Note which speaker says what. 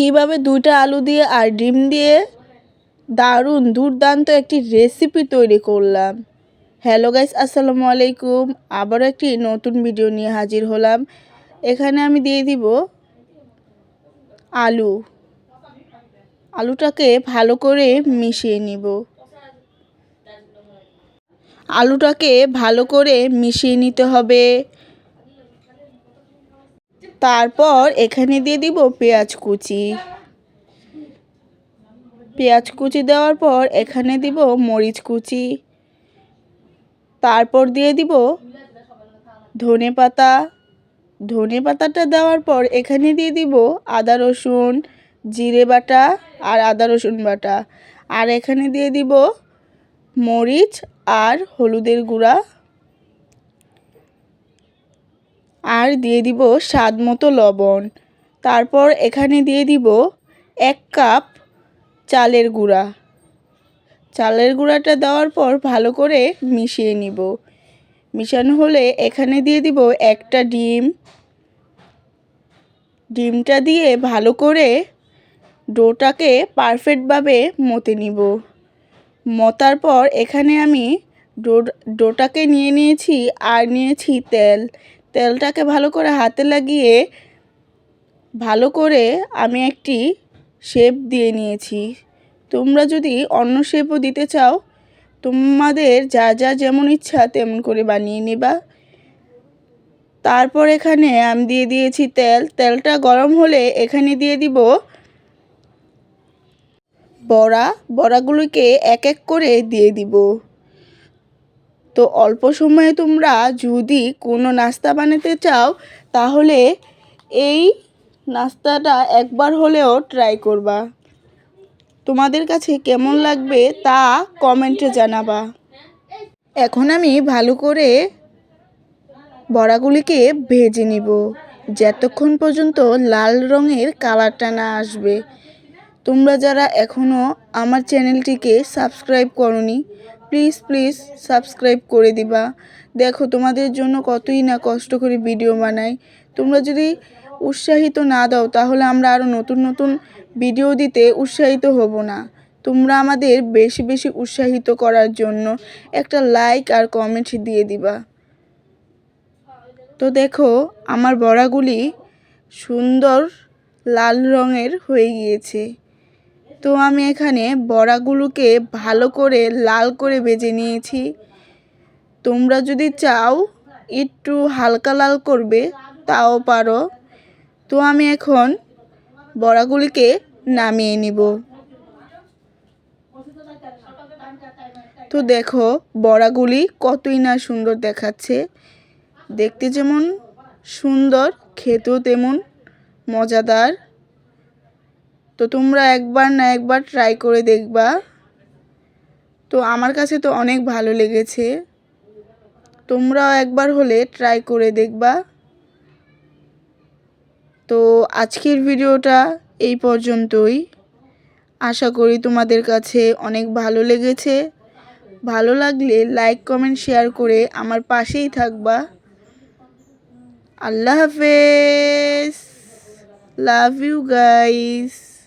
Speaker 1: কীভাবে দুইটা আলু দিয়ে আর ডিম দিয়ে দারুণ দুর্দান্ত একটি রেসিপি তৈরি করলাম। হ্যালো গাইস আসসালামু আলাইকুম। আবারও একটি নতুন ভিডিও নিয়ে হাজির হলাম। এখানে আমি দিয়ে দিব আলু। আলুটাকে ভালো করে মিশিয়ে নিব। আলুটাকে ভালো করে মিশিয়ে নিতে হবে। তারপর এখানে দিয়ে দিব পেঁয়াজ কুচি। পেঁয়াজ কুচি দেওয়ার পর এখানে দিব মরিচ কুচি। তারপর দিয়ে দিব ধনে পাতা। ধনে পাতাটা দেওয়ার পর এখানে দিয়ে দিব আদা, রসুন, জিরে বাটা আর আদা, রসুন বাটা। আর এখানে দিয়ে দিব মরিচ আর হলুদের গুঁড়া। আর দিয়ে দিব স্বাদ মতো লবণ। তারপর এখানে দিয়ে দিব এক কাপ চালের গুঁড়া। চালের গুঁড়াটা দেওয়ার পর ভালো করে মিশিয়ে নিব। মিশানো হলে এখানে দিয়ে দিব একটা ডিম। ডিমটা দিয়ে ভালো করে ডোটাকে পারফেক্টভাবে মতে নিব। মতার পর এখানে আমি ডোটাকে নিয়ে নিয়েছি আর নিয়েছি তেল। তেলটাকে ভালো করে হাতে লাগিয়ে ভালো করে আমি একটি শেপ দিয়ে নিয়েছি। তোমরা যদি অন্য শেপও দিতে চাও, তোমাদের যা যা যেমন ইচ্ছা তেমন করে বানিয়ে নেবা। তারপর এখানে আমি দিয়ে দিয়েছি তেল। তেলটা গরম হলে এখানে দিয়ে দিব বড়া। বড়াগুলিকে এক এক করে দিয়ে দিব। তো অল্প সময়ে তোমরা যদি কোনো নাস্তা বানাতে চাও, তাহলে এই নাস্তাটা একবার হলেও ট্রাই করবা। তোমাদের কাছে কেমন লাগবে তা কমেন্টে জানাবা। এখন আমি ভালো করে বড়াগুলিকে ভেজে নিব। যতক্ষণ পর্যন্ত লাল রঙের কালারটা না আসবে। তোমরা যারা এখনও আমার চ্যানেলটিকে সাবস্ক্রাইব করনি প্লিজ প্লিজ সাবস্ক্রাইব করে দিবা। দেখো, তোমাদের জন্য কতই না কষ্ট করে ভিডিও বানাই। তোমরা যদি উৎসাহিত না দাও, তাহলে আমরা আরও নতুন নতুন ভিডিও দিতে উৎসাহিত হব না। তোমরা আমাদের বেশি বেশি উৎসাহিত করার জন্য একটা লাইক আর কমেন্ট দিয়ে দিবা। তো দেখো, আমার বড়াগুলি সুন্দর লাল রঙের হয়ে গিয়েছে। তো আমি এখানে বড়াগুলোকে ভালো করে লাল করে ভেজে নিয়েছি। তোমরা যদি চাও একটু হালকা লাল করবে, তাও পারো। তো আমি এখন বড়াগুলিকে নামিয়ে নিব। তো দেখো, বড়াগুলি কতই না সুন্দর দেখাচ্ছে। দেখতে যেমন সুন্দর, খেতেও তেমন মজাদার। তো তোমরা একবার না একবার ট্রাই করে দেখবা। তো আমার কাছে তো অনেক ভালো লেগেছে। তোমরাও একবার হলে ট্রাই করে দেখবা। তো আজকের ভিডিওটা এই পর্যন্তই। আশা করি তোমাদের কাছে অনেক ভালো লেগেছে। ভালো লাগলে লাইক কমেন্ট শেয়ার করে আমার পাশেই থাকবা। আল্লাহ হাফেজ। Love you guys